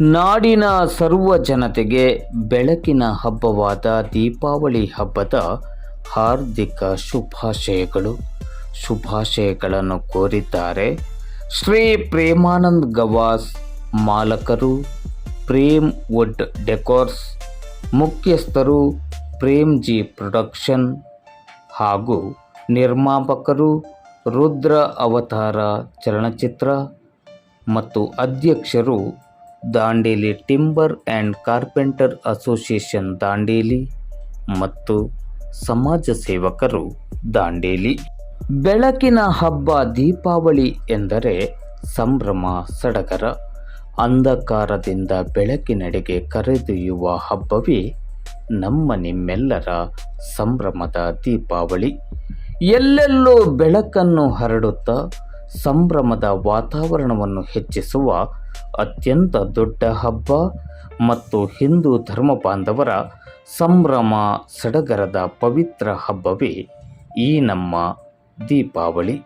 ನಾಡಿನ ಸರ್ವ ಜನತೆಗೆ ಬೆಳಕಿನ ಹಬ್ಬವಾದ ದೀಪಾವಳಿ ಹಬ್ಬದ ಹಾರ್ದಿಕ ಶುಭಾಶಯಗಳು. ಶುಭಾಶಯಗಳನ್ನು ಕೋರಿದ್ದಾರೆ ಶ್ರೀ ಪ್ರೇಮಾನಂದ್ ಗವಾಸ್ ಮಾಲಕರು, ಪ್ರೇಮ್ ವುಡ್ ಡೆಕೋರ್ಸ್, ಮುಖ್ಯಸ್ಥರು ಪ್ರೇಮ್ ಜಿ ಪ್ರೊಡಕ್ಷನ್ ಹಾಗೂ ನಿರ್ಮಾಪಕರು, ರುದ್ರ ಅವತಾರ ಚಲನಚಿತ್ರ ಮತ್ತು ಅಧ್ಯಕ್ಷರು Dandeli timber and carpenter association Dandeli ಮತ್ತು ಸಮಾಜ ಸೇವಕರು ದಾಂಡೇಲಿ. ಬೆಳಕಿನ ಹಬ್ಬ ದೀಪಾವಳಿ ಎಂದರೆ ಸಂಭ್ರಮ, ಸಡಗರ, ಅಂಧಕಾರದಿಂದ ಬೆಳಕಿನಡೆಗೆ ಕರೆದೊಯ್ಯುವ ಹಬ್ಬವೇ ನಮ್ಮ ನಿಮ್ಮೆಲ್ಲರ ಸಂಭ್ರಮದ ದೀಪಾವಳಿ. ಎಲ್ಲೆಲ್ಲೂ ಬೆಳಕನ್ನು ಹರಡುತ್ತಾ ಸಂಭ್ರಮದ ವಾತಾವರಣವನ್ನು ಹೆಚ್ಚಿಸುವ ಅತ್ಯಂತ ದೊಡ್ಡ ಹಬ್ಬ ಮತ್ತು ಹಿಂದೂ ಧರ್ಮ ಬಾಂಧವರ ಸಂಭ್ರಮ ಸಡಗರದ ಪವಿತ್ರ ಹಬ್ಬವೇ ಈ ನಮ್ಮ ದೀಪಾವಳಿ.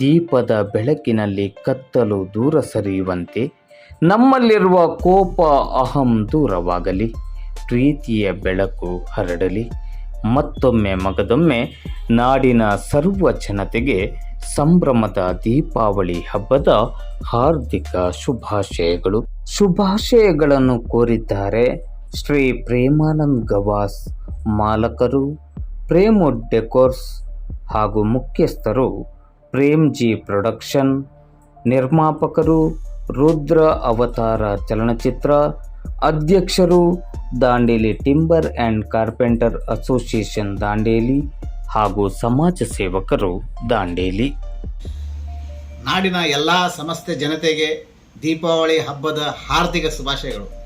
ದೀಪದ ಬೆಳಕಿನಲ್ಲಿ ಕತ್ತಲು ದೂರ ಸರಿಯುವಂತೆ ನಮ್ಮಲ್ಲಿರುವ ಕೋಪ ಅಹಂ ದೂರವಾಗಲಿ. ಪ್ರೀತಿಯ ಬೆಳಕು ಹರಡಲಿ. ಮತ್ತೊಮ್ಮೆ ಮಗದೊಮ್ಮೆ ನಾಡಿನ ಸರ್ವ ಜನತೆಗೆ ಸಂಭ್ರಮದ ದೀಪಾವಳಿ ಹಬ್ಬದ ಹಾರ್ದಿಕ ಶುಭಾಶಯಗಳು. ಶುಭಾಶಯಗಳನ್ನು ಕೋರಿದ್ದಾರೆ ಶ್ರೀ ಪ್ರೇಮಾನಂದ್ ಗವಾಸ್ ಮಾಲಕರು, ಪ್ರೇಮು ಡೆಕೋರ್ಸ್ ಹಾಗೂ ಮುಖ್ಯಸ್ಥರು ಪ್ರೇಮ್ ಜಿ ಪ್ರೊಡಕ್ಷನ್ ನಿರ್ಮಾಪಕರು, ರುದ್ರ ಅವತಾರ ಚಲನಚಿತ್ರ ಅಧ್ಯಕ್ಷರು, Dandeli timber and carpenter association Dandeli ಹಾಗೂ ಸಮಾಜ ಸೇವಕರು ದಾಂಡೇಲಿ. ನಾಡಿನ ಎಲ್ಲ ಸಮಸ್ತ ಜನತೆಗೆ ದೀಪಾವಳಿ ಹಬ್ಬದ ಹಾರ್ದಿಕ ಶುಭಾಶಯಗಳು.